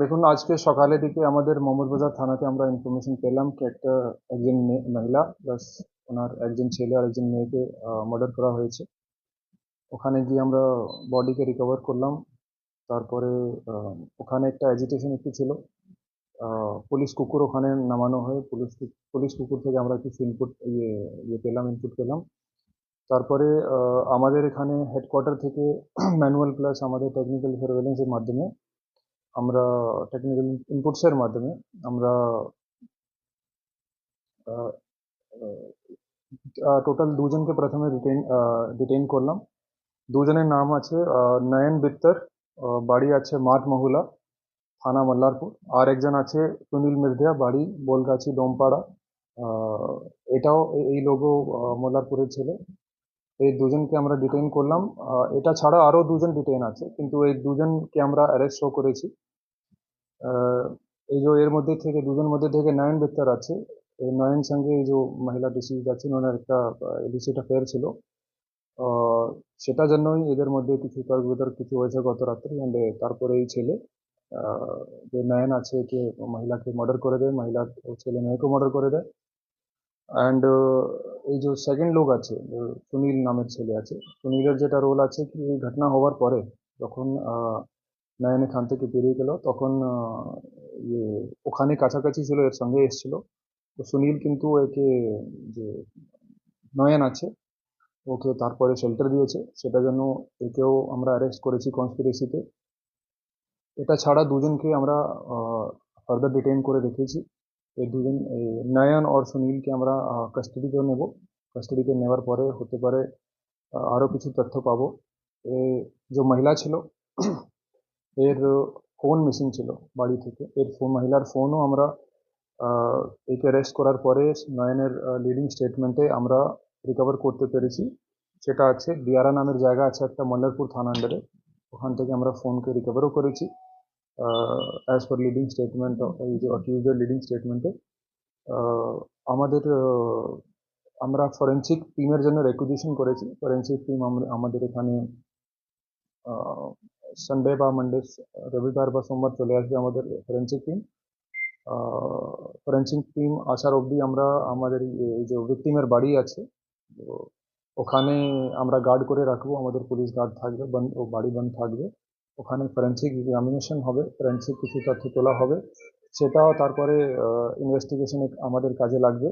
দেখুন, আজকে সকালে দিকে আমাদের মোহাম্মদবাজার থানাতে আমরা ইনফরমেশন পেলাম কি একটা একজন মহিলা প্লাস ওনার একজন ছেলে আর একজন মেয়েকে মার্ডার করা হয়েছে। ওখানে গিয়ে আমরা বডিকে রিকভার করলাম। তারপরে ওখানে একটা অ্যাজিটেশন একটু ছিল। পুলিশ কুকুর ওখানে নামানো হয়। পুলিশ পুলিশ কুকুর থেকে আমরা কিছু ইনপুট ইয়ে ইয়ে পেলাম ইনপুট পেলাম। তারপরে আমাদের এখানে হেডকোয়ার্টার থেকে ম্যানুয়াল প্লাস আমাদের টেকনিক্যাল সার্ভেলেন্সের মাধ্যমে আমরা টেকনিক্যাল ইনপুটসের মাধ্যমে আমরা টোটাল দুজনকে প্রথমে ডিটেইন ডিটেইন করলাম। দুজনের নাম আছে নয়ন বিত্তর বাড়ি আছে মাঠ মহুলা, থানা মল্লারপুর। আর একজন আছে সুনীল মির্ধিয়া, বাড়ি বোলগাছি ডোমপাড়া এটাও এই লোগো মল্লারপুরের ছেলে। এই দুজনকে আমরা ডিটেইন করলাম। এটা ছাড়া আরও দুজন ডিটেইন আছে, কিন্তু এই দুজনকে আমরা অ্যারেস্ট করেছি। এই যে এর মধ্যে থেকে দুজন মধ্যে থেকে নয়ন বিত্তর আছে। এই নয়ন সঙ্গে এই যে মহিলা ডিসিজ আছেন ওনার একটা ইলিসিট অ্যাফেয়ার ছিল। সেটা জন্যই এদের মধ্যে কিছু তর্ক বিতর্ক কিছু হয়েছে গত রাত্রে। তারপরে এই ছেলে যে নয়ন আছে কে মহিলাকে মার্ডার করে দেয়, মহিলা ছেলে মেয়েকেও মার্ডার করে দেয়। অ্যান্ড এই যে সেকেন্ড লোক আছে সুনীল নামের ছেলে আছে, সুনীলের যেটা রোল আছে কি, এই ঘটনা হওয়ার পরে যখন নয়ন এখান থেকে বেরিয়ে গেল, তখন ইয়ে ওখানে কাছাকাছি ছিল, এর সঙ্গে এসেছিল। তো সুনীল কিন্তু একে, যে নয়ন আছে, ওকে তারপরে শেল্টার দিয়েছে। সেটা জন্য একেও আমরা অ্যারেস্ট করেছি কনস্পিরেসিতে এটা ছাড়া দুজনকে আমরা ফার্দার ডিটেইন করে রেখেছি। এই দুজন নয়ন আর সুনীলকে আমরা কাস্টাডিতে নেব। কাস্টাডিতে নেওয়ার পরে হতে পারে আরও কিছু তথ্য পাবো। এ, যে মহিলা ছিল, এর ফোন মিসিং ছিল বাড়ি থেকে। এর ফোন মহিলার ফোনও আমরা একে অ্যারেস্ট করার পরে নয়নের লিডিং স্টেটমেন্টে আমরা রিকভার করতে পেরেছি। সেটা আছে, দিয়ারা নামের জায়গা আছে একটা মল্লারপুর থানা আন্ডারে ওখান থেকে আমরা ফোনকে রিকভারও করেছি। অ্যাজ পার লিডিং স্টেটমেন্ট এই যে অ্যাকিউজের লিডিং স্টেটমেন্টে আমাদের আহ, আমরা ফরেন্সিক টিমের জন্য রেকুজিশন করেছি। ফরেন্সিক টিম আমাদের এখানে সানডে বা মানডে রবিবার বা সোমবার চলে আসবে আমাদের ফরেন্সিক টিম ফরেন্সিক টিম আসার অবধি আমরা আমাদের এই যে ভিকটিমের বাড়ি আছে ওখানে আমরা গার্ড করে রাখব। আমাদের পুলিশ গার্ড থাকবে বন্ধ ও বাড়ি বন্ধ থাকবে। ওখানে ফরেন্সিক এক্সামিনেশন হবে ফরেন্সিক কিছু তথ্য তোলা হবে। সেটাও তারপরে ইনভেস্টিগেশনে আমাদের কাজে লাগবে।